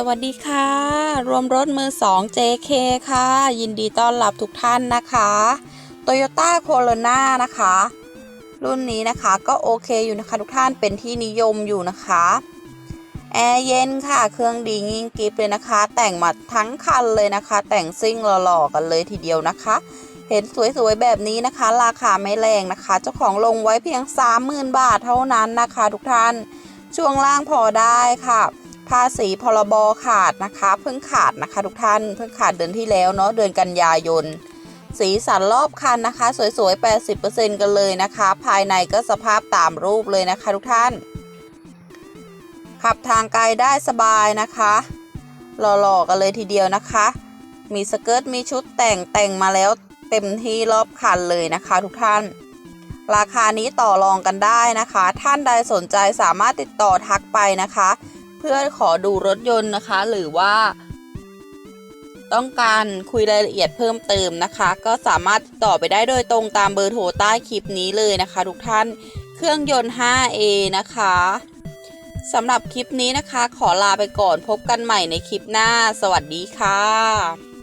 สวัสดีค่ะ รวมรถมือ 2 JK ค่ะ ยินดีต้อนรับทุกท่านนะคะ Toyota Corona นะคะ รุ่นนี้นะคะก็โอเคอยู่นะคะ ทุกท่านเป็นที่นิยมอยู่นะคะ แอร์เย็นค่ะ เครื่องดีงิ้งกิฟเลยนะคะ แต่งมาทั้งคันเลยนะคะ แต่งซิ่งหล่อๆกันเลยทีเดียวนะคะ เห็นสวยๆแบบนี้นะคะ ราคาไม่แรงนะคะ เจ้าของลงไว้เพียง 30,000 บาทเท่านั้นนะคะ ทุกท่าน ช่วงล่างพอได้ค่ะ ภาษีพรบขาดนะคะเพิ่งขาดนะคะทุกท่านเพิ่งขาดเดือนที่แล้วเนาะเดือนกันยายน สีสันรอบคันนะคะ สวยๆ 80%กันเลยนะคะ ภายในก็สภาพตามรูปเลยนะคะทุกท่าน ขับทางไกลได้สบายนะคะหล่อๆกันเลยทีเดียวนะคะ มีสเกิร์ตมีชุดแต่งแต่งมาแล้วเต็มที่รอบคันเลยนะคะ ทุกท่าน ราคานี้ต่อรองกันได้นะคะ ท่านใดสนใจสามารถติดต่อทักไปนะคะ พื่อขอดูรถยนต์นะคะ หรือว่า ต้องการคุยรายละเอียดเพิ่มเติมนะคะ ก็สามารถติดต่อไปได้โดยตรงตามเบอร์โทรใต้คลิปนี้เลยนะคะ ทุกท่านเครื่องยนต์ 5A นะคะสำหรับคลิปนี้นะคะ ขอลาไปก่อนพบกันใหม่ในคลิปหน้า สวัสดีค่ะ